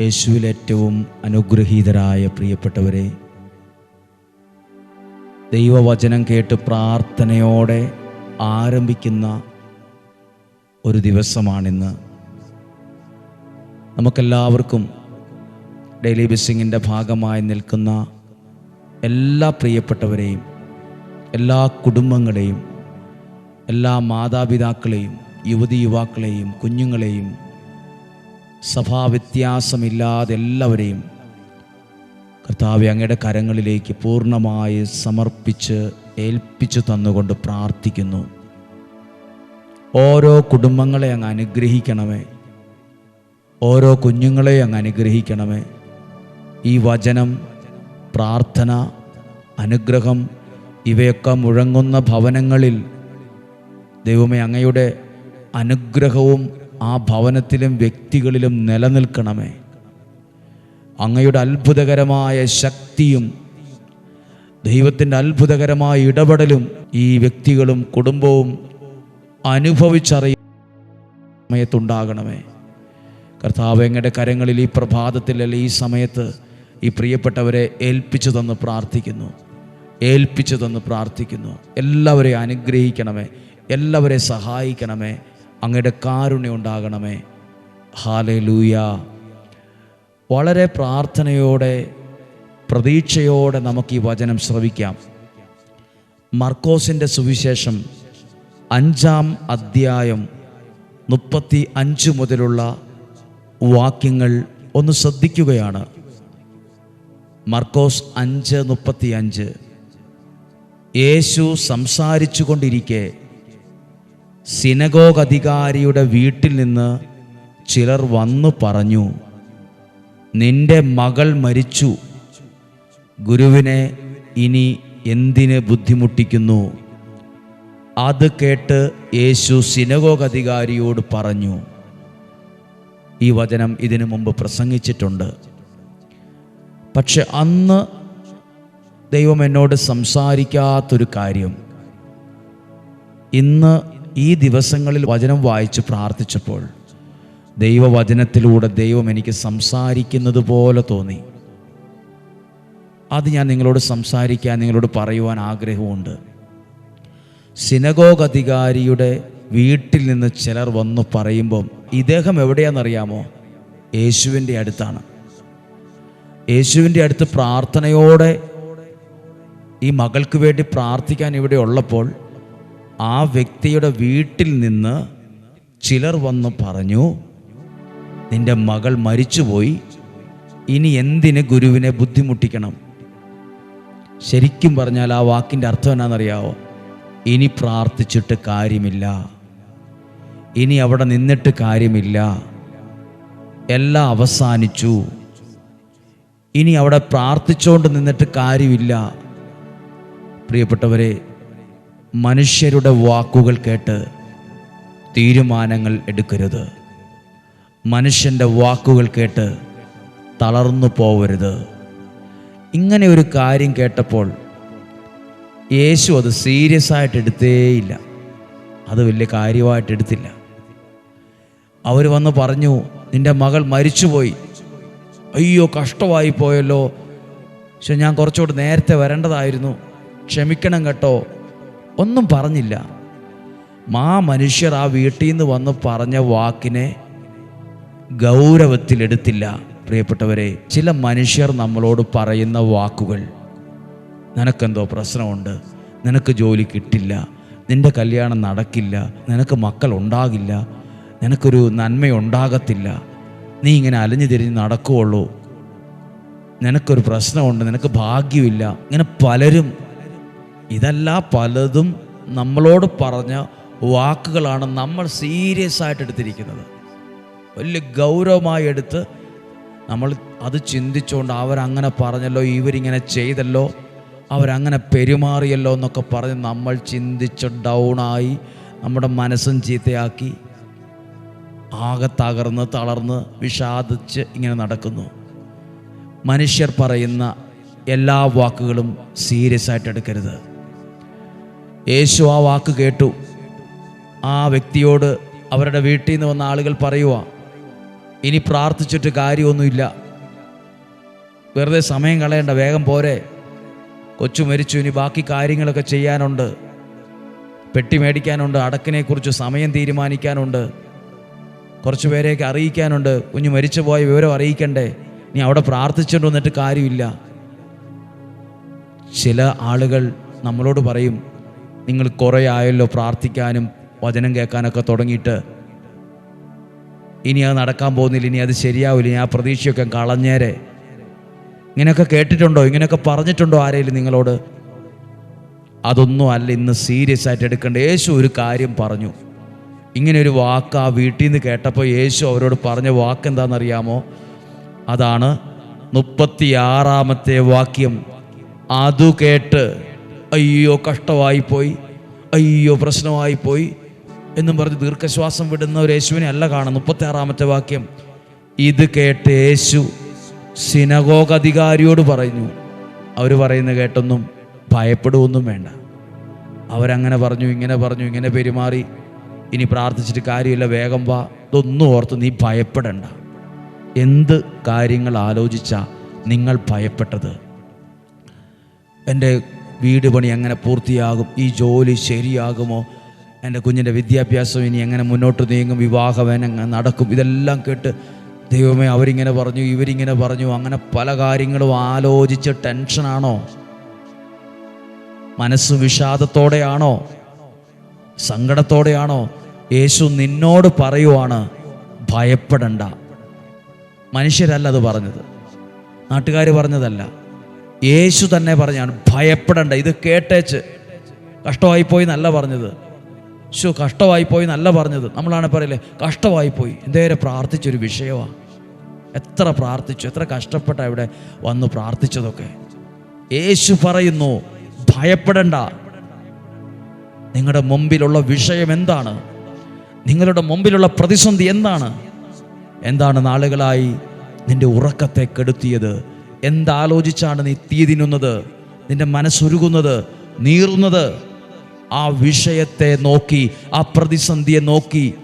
യേശുവിൽ ഏറ്റവും അനുഗ്രഹീതരായ പ്രിയപ്പെട്ടവരെ ദൈവവചനം കേട്ട് പ്രാർത്ഥനയോടെ ആരംഭിക്കുന്ന ഒരു ദിവസമാണിന്ന്. നമുക്കെല്ലാവർക്കും ഡെയിലി ബിസിങ്ങിന്റെ ഭാഗമായി നിൽക്കുന്ന എല്ലാ പ്രിയപ്പെട്ടവരെയും എല്ലാ കുടുംബങ്ങളെയും എല്ലാ മാതാപിതാക്കളെയും യുവതി യുവാക്കളെയും കുഞ്ഞുങ്ങളെയും സഭാവ്യത്യാസമില്ലാതെ എല്ലാവരെയും കർത്താവ് അങ്ങയുടെ കരങ്ങളിലേക്ക് പൂർണമായി സമർപ്പിച്ച് ഏൽപ്പിച്ചു തന്നുകൊണ്ട് പ്രാർത്ഥിക്കുന്നു. ഓരോ കുടുംബങ്ങളെ അങ്ങ് അനുഗ്രഹിക്കണമേ. ഓരോ കുഞ്ഞുങ്ങളെ അങ്ങ് അനുഗ്രഹിക്കണമേ. ഈ വചനം പ്രാർത്ഥന അനുഗ്രഹം ഇവയൊക്കെ മുഴങ്ങുന്ന ഭവനങ്ങളിൽ ദൈവമേ അങ്ങയുടെ അനുഗ്രഹവും ആ ഭവനത്തിലും വ്യക്തികളിലും നിലനിൽക്കണമേ. അങ്ങയുടെ അത്ഭുതകരമായ ശക്തിയും ദൈവത്തിന്റെ അത്ഭുതകരമായ ഇടപെടലും ഈ വ്യക്തികളും കുടുംബവും അനുഭവിച്ചറിയ സമയത്തുണ്ടാകണമേ കർത്താവ് എങ്ങയുടെ കരങ്ങളിൽ ഈ പ്രഭാതത്തിൽ അല്ലെ ഈ സമയത്ത് ഈ പ്രിയപ്പെട്ടവരെ ഏൽപ്പിച്ചു തന്ന് പ്രാർത്ഥിക്കുന്നു. ഏൽപ്പിച്ചു തന്ന് പ്രാർത്ഥിക്കുന്നു. എല്ലാവരെയും അനുഗ്രഹിക്കണമേ. എല്ലാവരെ സഹായിക്കണമേ. അങ്ങയുടെ കാരുണ്യം ഉണ്ടാകണമേ. ഹാലേ ലൂയ വളരെ പ്രാർത്ഥനയോടെ പ്രതീക്ഷയോടെ നമുക്ക് ഈ വചനം ശ്രവിക്കാം. മർക്കോസിന്റെ സുവിശേഷം അഞ്ചാം അധ്യായം മുപ്പത്തി അഞ്ച് മുതലുള്ള വാക്യങ്ങൾ ഒന്ന് ശ്രദ്ധിക്കുകയാണ്. മർക്കോസ് അഞ്ച് മുപ്പത്തി അഞ്ച് യേശു സംസാരിച്ചു കൊണ്ടിരിക്കെ സിനഗോഗ് അധികാരിയുടെ വീട്ടിൽ നിന്ന് ചിലർ വന്നു പറഞ്ഞു നിന്റെ മകൾ മരിച്ചു. ഗുരുവിനെ ഇനി എന്തിന് ബുദ്ധിമുട്ടിക്കുന്നു? അത് കേട്ട് യേശു സിനഗോഗ് അധികാരിയോട് പറഞ്ഞു ഈ വചനം ഇതിനു മുമ്പ് പ്രസംഗിച്ചിട്ടുണ്ട്. പക്ഷെ അന്ന് ദൈവം എന്നോട് സംസാരിക്കാത്തൊരു കാര്യം. ഇന്ന് ഈ ദിവസങ്ങളിൽ വചനം വായിച്ച് പ്രാർത്ഥിച്ചപ്പോൾ ദൈവവചനത്തിലൂടെ ദൈവം എനിക്ക് സംസാരിക്കുന്നത് പോലെ തോന്നി. അത് ഞാൻ നിങ്ങളോട് സംസാരിക്കാൻ നിങ്ങളോട് പറയുവാൻ ആഗ്രഹമുണ്ട്. സിനഗോഗ് അധികാരിയുടെ വീട്ടിൽ നിന്ന് ചിലർ വന്ന് പറയുമ്പം ഇദ്ദേഹം എവിടെയാണെന്നറിയാമോ? യേശുവിന്റെ അടുത്താണ്. യേശുവിന്റെ അടുത്ത് പ്രാർത്ഥനയോടെ ഈ മകൾക്ക് വേണ്ടി പ്രാർത്ഥിക്കാൻ ഇവിടെ ഉള്ളപ്പോൾ ആ വ്യക്തിയുടെ വീട്ടിൽ നിന്ന് ചിലർ വന്ന് പറഞ്ഞു നിന്റെ മകൾ മരിച്ചുപോയി. ഇനി എന്തിന് ഗുരുവിനെ ബുദ്ധിമുട്ടിക്കണം? ശരിക്കും പറഞ്ഞാൽ ആ വാക്കിന്റെ അർത്ഥം എന്നാണെന്നറിയാവോ? ഇനി പ്രാർത്ഥിച്ചിട്ട് കാര്യമില്ല. ഇനി അവിടെ നിന്നിട്ട് കാര്യമില്ല. എല്ലാം അവസാനിച്ചു. ഇനി അവിടെ പ്രാർത്ഥിച്ചുകൊണ്ട് നിന്നിട്ട് കാര്യമില്ല. പ്രിയപ്പെട്ടവരെ മനുഷ്യരുടെ വാക്കുകൾ കേട്ട് തീരുമാനങ്ങൾ എടുക്കരുത്. മനുഷ്യന്റെ വാക്കുകൾ കേട്ട് തളർന്നു പോവരുത്. ഇങ്ങനെ ഒരു കാര്യം കേട്ടപ്പോൾ യേശു അത് സീരിയസ് ആയിട്ട് എടുത്തേയില്ല. അത് വലിയ കാര്യമായിട്ട് എടുത്തില്ല. അവർ വന്ന് പറഞ്ഞു നിന്റെ മകൾ മരിച്ചുപോയി. അയ്യോ കഷ്ടമായി പോയല്ലോ പക്ഷെ ഞാൻ കുറച്ചുകൂടി നേരത്തെ വരേണ്ടതായിരുന്നു. ക്ഷമിക്കണം കേട്ടോ. ഒന്നും പറഞ്ഞില്ല. മാ മനുഷ്യർ ആ വീട്ടിൽ നിന്ന് വന്ന് പറഞ്ഞ വാക്കിനെ ഗൗരവത്തിലെടുത്തില്ല. പ്രിയപ്പെട്ടവരെ ചില മനുഷ്യർ നമ്മളോട് പറയുന്ന വാക്കുകൾ നിനക്കെന്തോ പ്രശ്നമുണ്ട് നിനക്ക് ജോലി കിട്ടില്ല നിന്റെ കല്യാണം നടക്കില്ല നിനക്ക് മക്കൾ ഉണ്ടാകില്ല നിനക്കൊരു നന്മയുണ്ടാകത്തില്ല നീ ഇങ്ങനെ അലഞ്ഞു തിരിഞ്ഞ് നടക്കുകയുള്ളൂ നിനക്കൊരു പ്രശ്നമുണ്ട് നിനക്ക് ഭാഗ്യമില്ല. ഇങ്ങനെ പലരും ഇതല്ല പലതും നമ്മളോട് പറഞ്ഞ വാക്കുകളാണ് നമ്മൾ സീരിയസ് ആയിട്ട് എടുത്തിരിക്കുന്നത്. വലിയ ഗൗരവമായി എടുത്ത് നമ്മൾ അത് ചിന്തിച്ചുകൊണ്ട് അവരങ്ങനെ പറഞ്ഞല്ലോ ഇവരിങ്ങനെ ചെയ്തല്ലോ അവരങ്ങനെ പെരുമാറിയല്ലോ എന്നൊക്കെ പറഞ്ഞ് നമ്മൾ ചിന്തിച്ച് ഡൗണായി നമ്മുടെ മനസ്സും ചീത്തയാക്കി ആകെ തകർന്ന് തളർന്ന് വിഷാദിച്ച് ഇങ്ങനെ നടക്കുന്നു. മനുഷ്യർ പറയുന്ന എല്ലാ വാക്കുകളും സീരിയസ് ആയിട്ട് എടുക്കരുത്. യേശു ആ വാക്ക് കേട്ടു. ആ വ്യക്തിയോട് അവരുടെ വീട്ടിൽ നിന്ന് വന്ന ആളുകൾ പറയുക ഇനി പ്രാർത്ഥിച്ചിട്ട് കാര്യമൊന്നുമില്ല. വെറുതെ സമയം കളയേണ്ട വേഗം പോരെ. കൊച്ചു മരിച്ചു ഇനി ബാക്കി കാര്യങ്ങളൊക്കെ ചെയ്യാനുണ്ട്. പെട്ടി മേടിക്കാനുണ്ട് അടക്കിനെക്കുറിച്ച് സമയം തീരുമാനിക്കാനുണ്ട്. കുറച്ച് പേരെയൊക്കെ അറിയിക്കാനുണ്ട്. കുഞ്ഞ് മരിച്ചു പോയ വിവരം അറിയിക്കണ്ടേ. നീ അവിടെ പ്രാർത്ഥിച്ചിട്ട് വന്നിട്ട് കാര്യമില്ല. ചില ആളുകൾ നമ്മളോട് പറയും നിങ്ങൾ കുറേ ആയല്ലോ പ്രാർത്ഥിക്കാനും വചനം കേൾക്കാനൊക്കെ തുടങ്ങിയിട്ട്. ഇനി അത് നടക്കാൻ പോകുന്നില്ല ഇനി അത് ശരിയാവില്ല ഇനി ആ പ്രതീക്ഷയൊക്കെ കളഞ്ഞേരെ. ഇങ്ങനെയൊക്കെ കേട്ടിട്ടുണ്ടോ? ഇങ്ങനെയൊക്കെ പറഞ്ഞിട്ടുണ്ടോ ആരെങ്കിലും നിങ്ങളോട്? അതൊന്നും അല്ല ഇന്ന് സീരിയസ് ആയിട്ട് എടുക്കേണ്ട. യേശു ഒരു കാര്യം പറഞ്ഞു. ഇങ്ങനെ ഒരു വാക്ക് ആ വീട്ടിൽ നിന്ന് കേട്ടപ്പോൾ യേശു അവരോട് പറഞ്ഞ വാക്ക് എന്താണെന്നറിയാമോ? അതാണ് മുപ്പത്തിയാറാമത്തെ വാക്യം. അതു കേട്ട് അയ്യോ കഷ്ടമായിപ്പോയി. അയ്യോ പ്രശ്നമായിപ്പോയി. എന്നും പറഞ്ഞ് ദീർഘശ്വാസം വിടുന്ന ഒരു യേശുവിനെ അല്ല കാണും മുപ്പത്തിയാറാമത്തെ വാക്യം. ഇത് കേട്ട് യേശു സിനഗോഗ് അധികാരിയോട് പറഞ്ഞു. അവർ പറയുന്ന കേട്ടൊന്നും ഭയപ്പെടുകയൊന്നും വേണ്ട. അവരങ്ങനെ പറഞ്ഞു ഇങ്ങനെ പറഞ്ഞു ഇങ്ങനെ പെരുമാറി. ഇനി പ്രാർത്ഥിച്ചിട്ട് കാര്യമില്ല വേഗം വാ. ഇതൊന്നും ഓർത്ത് നീ ഭയപ്പെടണ്ട. എന്ത് കാര്യങ്ങൾ ആലോചിച്ചാ നിങ്ങൾ ഭയപ്പെട്ടത്? എന്റെ വീട് പണി എങ്ങനെ പൂർത്തിയാകും? ഈ ജോലി ശരിയാകുമോ? എന്റെ കുഞ്ഞിന്റെ വിദ്യാഭ്യാസം ഇനി എങ്ങനെ മുന്നോട്ട് നീങ്ങും? വിവാഹം എങ്ങനെ നടക്കും. ഇതെല്ലാം കേട്ട് ദൈവമേ അവരിങ്ങനെ പറഞ്ഞു ഇവരിങ്ങനെ പറഞ്ഞു. അങ്ങനെ പല കാര്യങ്ങളും ആലോചിച്ച് ടെൻഷനാണോ? മനസ്സ് വിഷാദത്തോടെയാണോ? സങ്കടത്തോടെയാണോ? യേശു നിന്നോട് പറയുവാണ് ഭയപ്പെടണ്ട. മനുഷ്യരല്ല അത് പറഞ്ഞത്. നാട്ടുകാർ പറഞ്ഞതല്ല. യേശു തന്നെ പറഞ്ഞാണ് ഭയപ്പെടണ്ട ഇത് കേട്ടേച്ച്. കഷ്ടമായിപ്പോയി എന്നല്ല പറഞ്ഞത്. ശു കഷ്ടമായിപ്പോയി എന്നല്ല പറഞ്ഞത്. നമ്മളാണ് പറയല്ലേ കഷ്ടമായിപ്പോയി. എന്തേരെ പ്രാർത്ഥിച്ചൊരു വിഷയമാണ് എത്ര പ്രാർത്ഥിച്ചു എത്ര കഷ്ടപ്പെട്ട ഇവിടെ വന്ന് പ്രാർത്ഥിച്ചതൊക്കെ. യേശു പറയുന്നു ഭയപ്പെടണ്ട. നിങ്ങളുടെ മുമ്പിലുള്ള വിഷയം എന്താണ്? നിങ്ങളുടെ മുമ്പിലുള്ള പ്രതിസന്ധി എന്താണ്? എന്താണ് നാളുകളായി നിന്റെ ഉറക്കത്തെ കെടുത്തിയത്? എന്താലോചിച്ചാണ് നീ തീ തിന്നുന്നത്? നിന്റെ മനസ്സുരുകുന്നത് നീറുന്നത്? ആ വിഷയത്തെ നോക്കി ആ പ്രതിസന്ധിയെ നോക്കി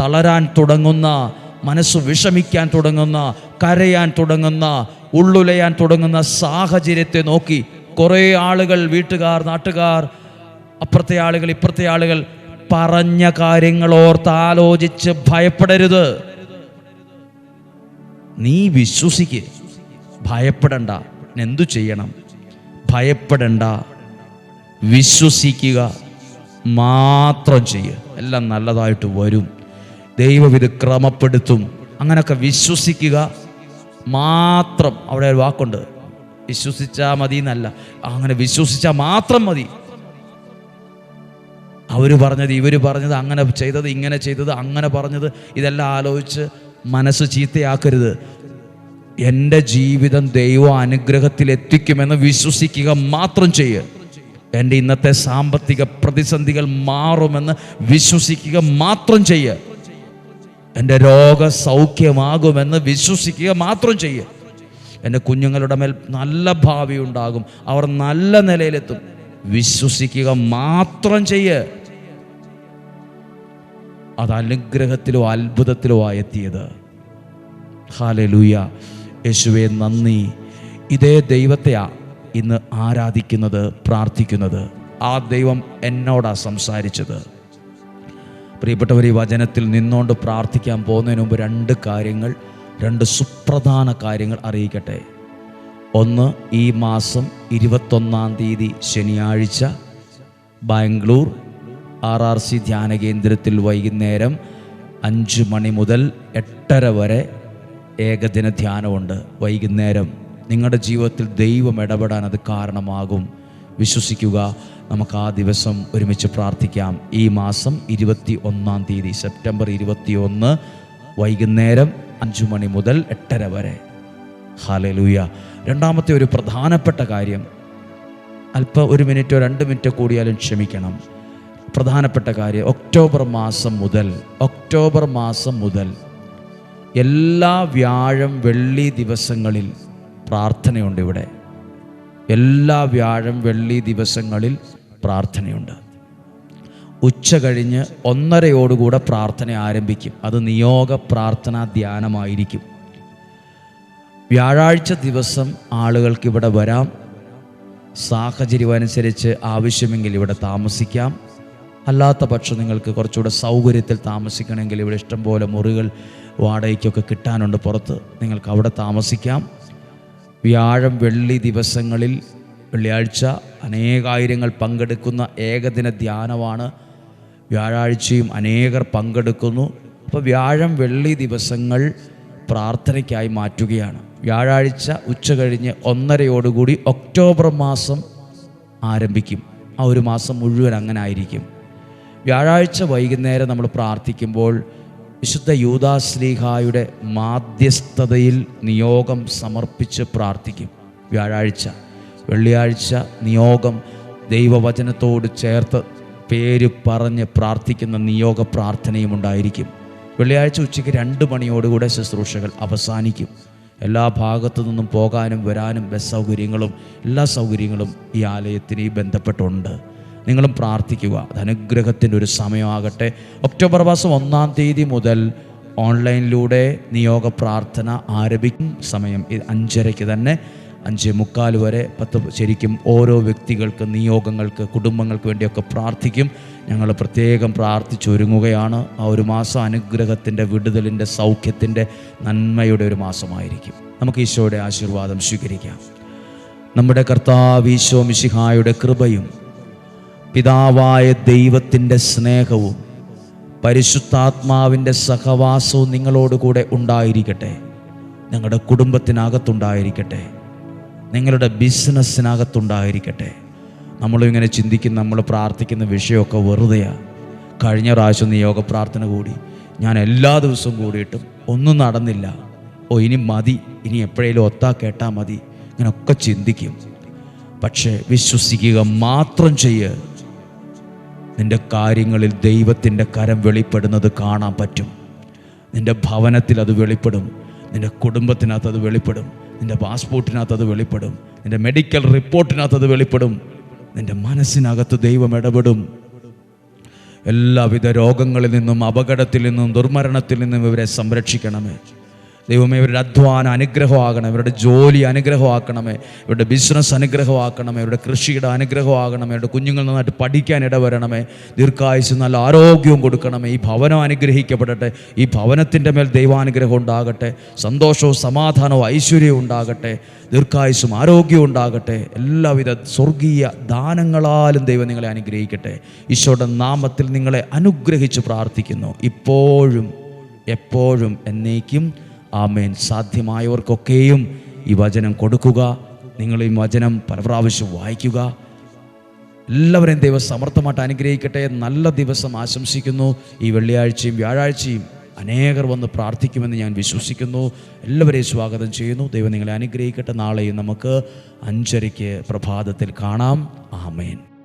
തളരാൻ തുടങ്ങുന്ന മനസ്സ് വിഷമിക്കാൻ തുടങ്ങുന്ന കരയാൻ തുടങ്ങുന്ന ഉള്ളുലയാൻ തുടങ്ങുന്ന സാഹചര്യത്തെ നോക്കി കുറേ ആളുകൾ വീട്ടുകാർ നാട്ടുകാർ അപ്പുറത്തെ ആളുകൾ ഇപ്പുറത്തെ ആളുകൾ പറഞ്ഞ കാര്യങ്ങൾ ഓർത്ത് ആലോചിച്ച് ഭയപ്പെടരുത്. നീ വിശ്വസിക്ക്. ഭയപ്പെടണ്ട. എന്തു ചെയ്യണം? ഭയപ്പെടണ്ട. വിശ്വസിക്കുക മാത്രം ചെയ്യുക എല്ലാം നല്ലതായിട്ട് വരും. ദൈവം ഇത് ക്രമപ്പെടുത്തും. അങ്ങനെയൊക്കെ വിശ്വസിക്കുക മാത്രം. അവിടെ ഒരു വാക്കുണ്ട്. വിശ്വസിച്ചാൽ മതി എന്നല്ല അങ്ങനെ വിശ്വസിച്ചാൽ മാത്രം മതി. അവർ പറഞ്ഞത് ഇവർ പറഞ്ഞത് അങ്ങനെ ചെയ്തത് ഇങ്ങനെ ചെയ്തത് അങ്ങനെ പറഞ്ഞത് ഇതെല്ലാം ആലോചിച്ച് മനസ്സ് ചീത്തയാക്കരുത്. എന്റെ ജീവിതം ദൈവ അനുഗ്രഹത്തിൽ എത്തിക്കുമെന്ന് വിശ്വസിക്കുക മാത്രം ചെയ്യുക എന്റെ ഇന്നത്തെ സാമ്പത്തിക പ്രതിസന്ധികൾ മാറുമെന്ന് വിശ്വസിക്കുക മാത്രം ചെയ്യുക എന്റെ രോഗ സൗഖ്യമാകുമെന്ന് വിശ്വസിക്കുക മാത്രം ചെയ്യുക എന്റെ കുഞ്ഞുങ്ങളുടെ മേൽ നല്ല ഭാവി ഉണ്ടാകും. അവർ നല്ല നിലയിലെത്തും. വിശ്വസിക്കുക മാത്രം ചെയ്യുക അത് അനുഗ്രഹത്തിലോ അത്ഭുതത്തിലോ ആയെത്തിയത് ഹാലലൂയ. യേശുവെ നന്ദി. ഇതേ ദൈവത്തെയാ ഇന്ന് ആരാധിക്കുന്നത് പ്രാർത്ഥിക്കുന്നത്. ആ ദൈവം എന്നോടാ സംസാരിച്ചത്. പ്രിയപ്പെട്ടവർ ഈ വചനത്തിൽ നിന്നുകൊണ്ട് പ്രാർത്ഥിക്കാൻ പോകുന്നതിന് മുമ്പ് രണ്ട് കാര്യങ്ങൾ രണ്ട് സുപ്രധാന കാര്യങ്ങൾ അറിയിക്കട്ടെ. ഒന്ന് ഈ മാസം ഇരുപത്തൊന്നാം തീയതി ശനിയാഴ്ച ബാംഗ്ലൂർ ആർ ആർ സി ധ്യാന കേന്ദ്രത്തിൽ വൈകുന്നേരം അഞ്ച് മണി മുതൽ എട്ടര വരെ ഏകദിന ധ്യാനമുണ്ട്. വൈകുന്നേരം നിങ്ങളുടെ ജീവിതത്തിൽ ദൈവം ഇടപെടാൻ അത് കാരണമാകും. വിശ്വസിക്കുക. നമുക്ക് ആ ദിവസം ഒരുമിച്ച് പ്രാർത്ഥിക്കാം. ഈ മാസം ഇരുപത്തി ഒന്നാം തീയതി സെപ്റ്റംബർ ഇരുപത്തി ഒന്ന് വൈകുന്നേരം അഞ്ചു മണി മുതൽ എട്ടര വരെ. ഹാലലൂയ രണ്ടാമത്തെ ഒരു പ്രധാനപ്പെട്ട കാര്യം അല്പം ഒരു മിനിറ്റോ രണ്ട് മിനിറ്റോ കൂടിയാലും ക്ഷമിക്കണം. പ്രധാനപ്പെട്ട കാര്യം ഒക്ടോബർ മാസം മുതൽ ഒക്ടോബർ മാസം മുതൽ എല്ലാ വ്യാഴം വെള്ളി ദിവസങ്ങളിൽ പ്രാർത്ഥനയുണ്ട് ഇവിടെ. എല്ലാ വ്യാഴം വെള്ളി ദിവസങ്ങളിൽ പ്രാർത്ഥനയുണ്ട്. ഉച്ച കഴിഞ്ഞ് ഒന്നരയോടുകൂടെ പ്രാർത്ഥന ആരംഭിക്കും. അത് നിയോഗ പ്രാർത്ഥനാ ധ്യാനമായിരിക്കും. വ്യാഴാഴ്ച ദിവസം ആളുകൾക്ക് ഇവിടെ വരാം. സാഹചര്യം അനുസരിച്ച് ആവശ്യമെങ്കിൽ ഇവിടെ താമസിക്കാം. അല്ലാത്ത പക്ഷം നിങ്ങൾക്ക് കുറച്ചുകൂടെ സൗകര്യത്തിൽ താമസിക്കണമെങ്കിൽ ഇവിടെ ഇഷ്ടംപോലെ മുറികൾ വാടകയ്ക്കൊക്കെ കിട്ടാനുണ്ട്. പുറത്ത് നിങ്ങൾക്ക് അവിടെ താമസിക്കാം. വ്യാഴം വെള്ളി ദിവസങ്ങളിൽ വെള്ളിയാഴ്ച അനേകായിരങ്ങൾ പങ്കെടുക്കുന്ന ഏകദിന ധ്യാനമാണ്. വ്യാഴാഴ്ചയും അനേകർ പങ്കെടുക്കുന്നു. അപ്പോൾ വ്യാഴം വെള്ളി ദിവസങ്ങൾ പ്രാർത്ഥനയ്ക്കായി മാറ്റുകയാണ്. വ്യാഴാഴ്ച ഉച്ച കഴിഞ്ഞ് ഒന്നരയോടുകൂടി ഒക്ടോബർ മാസം ആരംഭിക്കും. ആ ഒരു മാസം മുഴുവൻ അങ്ങനെ ആയിരിക്കും. വ്യാഴാഴ്ച വൈകുന്നേരം നമ്മൾ പ്രാർത്ഥിക്കുമ്പോൾ വിശുദ്ധ യൂദാശ്ലീഹായുടെ മാധ്യസ്ഥതയിൽ നിയോഗം സമർപ്പിച്ച് പ്രാർത്ഥിക്കും. വ്യാഴാഴ്ച വെള്ളിയാഴ്ച നിയോഗം ദൈവവചനത്തോട് ചേർത്ത് പേര് പറഞ്ഞ് പ്രാർത്ഥിക്കുന്ന നിയോഗ പ്രാർത്ഥനയും ഉണ്ടായിരിക്കും. വെള്ളിയാഴ്ച ഉച്ചയ്ക്ക് രണ്ട് മണിയോടുകൂടെ ശുശ്രൂഷകൾ അവസാനിക്കും. എല്ലാ ഭാഗത്തു നിന്നും പോകാനും വരാനും ബസ് സൗകര്യങ്ങളും എല്ലാ സൗകര്യങ്ങളും ഈ ആലയത്തിന് ബന്ധപ്പെട്ടുണ്ട്. നിങ്ങളും പ്രാർത്ഥിക്കുക. അത് അനുഗ്രഹത്തിന്റെ ഒരു സമയമാകട്ടെ. ഒക്ടോബർ മാസം ഒന്നാം തീയതി മുതൽ ഓൺലൈനിലൂടെ നിയോഗ പ്രാർത്ഥന ആരംഭിക്കും. സമയം അഞ്ചരയ്ക്ക് തന്നെ. അഞ്ച് മുക്കാൽ വരെ പത്ത് ശരിക്കും ഓരോ വ്യക്തികൾക്ക് നിയോഗങ്ങൾക്ക് കുടുംബങ്ങൾക്ക് വേണ്ടിയൊക്കെ പ്രാർത്ഥിക്കും. ഞങ്ങൾ പ്രത്യേകം പ്രാർത്ഥിച്ചൊരുങ്ങുകയാണ് ആ ഒരു മാസം അനുഗ്രഹത്തിന്റെ വിടുതലിന്റെ സൗഖ്യത്തിന്റെ നന്മയുടെ ഒരു മാസമായിരിക്കും. നമുക്ക് ഈശോയുടെ ആശീർവാദം സ്വീകരിക്കാം. നമ്മുടെ കർത്താവ് ഈശോ മിശിഹായുടെ കൃപയും പിതാവായ ദൈവത്തിന്റെ സ്നേഹവും പരിശുദ്ധാത്മാവിന്റെ സഹവാസവും നിങ്ങളോടുകൂടെ ഉണ്ടായിരിക്കട്ടെ. നിങ്ങളുടെ കുടുംബത്തിനകത്തുണ്ടായിരിക്കട്ടെ. നിങ്ങളുടെ ബിസിനസ്സിനകത്തുണ്ടായിരിക്കട്ടെ. നമ്മളിങ്ങനെ ചിന്തിക്കുന്ന നമ്മൾ പ്രാർത്ഥിക്കുന്ന വിഷയമൊക്കെ വെറുതെയാണ് കഴിഞ്ഞ പ്രാവശ്യം നിയോഗ പ്രാർത്ഥന കൂടി. ഞാൻ എല്ലാ ദിവസവും കൂടിയിട്ടും ഒന്നും നടന്നില്ല. ഓ ഇനി മതി. ഇനി എപ്പോഴേലും ഒത്താ കേട്ടാൽ മതി. ഇങ്ങനെയൊക്കെ ചിന്തിക്കും. പക്ഷേ വിശ്വസിക്കുക മാത്രം ചെയ്യ്. നിന്റെ കാര്യങ്ങളിൽ ദൈവത്തിന്റെ കരം വെളിപ്പെടുന്നത് കാണാൻ പറ്റും. നിന്റെ ഭവനത്തിൽ അത് വെളിപ്പെടും. നിന്റെ കുടുംബത്തിനകത്ത് അത് വെളിപ്പെടും. നിന്റെ പാസ്പോർട്ടിനകത്ത് അത് വെളിപ്പെടും. നിന്റെ മെഡിക്കൽ റിപ്പോർട്ടിനകത്ത് അത് വെളിപ്പെടും. നിന്റെ മനസ്സിനകത്ത് ദൈവം ഇടപെടും. എല്ലാവിധ രോഗങ്ങളിൽ നിന്നും അപകടത്തിൽ നിന്നും ദുർമരണത്തിൽ നിന്നും ഇവരെ സംരക്ഷിക്കണമേ. ദൈവമേ ഇവരുടെ അധ്വാനം അനുഗ്രഹമാകണം ഇവരുടെ ജോലി അനുഗ്രഹമാക്കണമേ ഇവരുടെ ബിസിനസ് അനുഗ്രഹമാക്കണമേ ഇവരുടെ കൃഷിയുടെ അനുഗ്രഹമാകണമേ ഇവരുടെ കുഞ്ഞുങ്ങൾ നന്നായിട്ട് പഠിക്കാൻ ഇടവരണമേ ദീർഘായുസ് നല്ല ആരോഗ്യവും കൊടുക്കണമേ ഈ ഭവനം അനുഗ്രഹിക്കപ്പെടട്ടെ ഈ ഭവനത്തിന്റെ മേൽ ദൈവാനുഗ്രഹം ഉണ്ടാകട്ടെ സന്തോഷവും സമാധാനവും ഐശ്വര്യവും ഉണ്ടാകട്ടെ ദീർഘായുസും ആരോഗ്യവും ഉണ്ടാകട്ടെ എല്ലാവിധ സ്വർഗീയ ദാനങ്ങളാലും ദൈവം നിങ്ങളെ അനുഗ്രഹിക്കട്ടെ. ഈശോയുടെ നാമത്തിൽ നിങ്ങളെ അനുഗ്രഹിച്ച് പ്രാർത്ഥിക്കുന്നു. ഇപ്പോഴും എപ്പോഴും എന്നേക്കും ആമേൻ. സാധ്യമായവർക്കൊക്കെയും ഈ വചനം കൊടുക്കുക. നിങ്ങൾ ഈ വചനം പല പ്രാവശ്യം വായിക്കുക. എല്ലാവരെയും ദൈവം സമർത്ഥമായിട്ട് അനുഗ്രഹിക്കട്ടെ. നല്ല ദിവസം ആശംസിക്കുന്നു. ഈ വെള്ളിയാഴ്ചയും വ്യാഴാഴ്ചയും അനേകർ വന്ന് പ്രാർത്ഥിക്കുമെന്ന് ഞാൻ വിശ്വസിക്കുന്നു. എല്ലാവരെയും സ്വാഗതം ചെയ്യുന്നു. ദൈവം നിങ്ങളെ അനുഗ്രഹിക്കട്ടെ. നാളെയും നമുക്ക് അഞ്ചരയ്ക്ക് പ്രഭാതത്തിൽ കാണാം. ആമേൻ.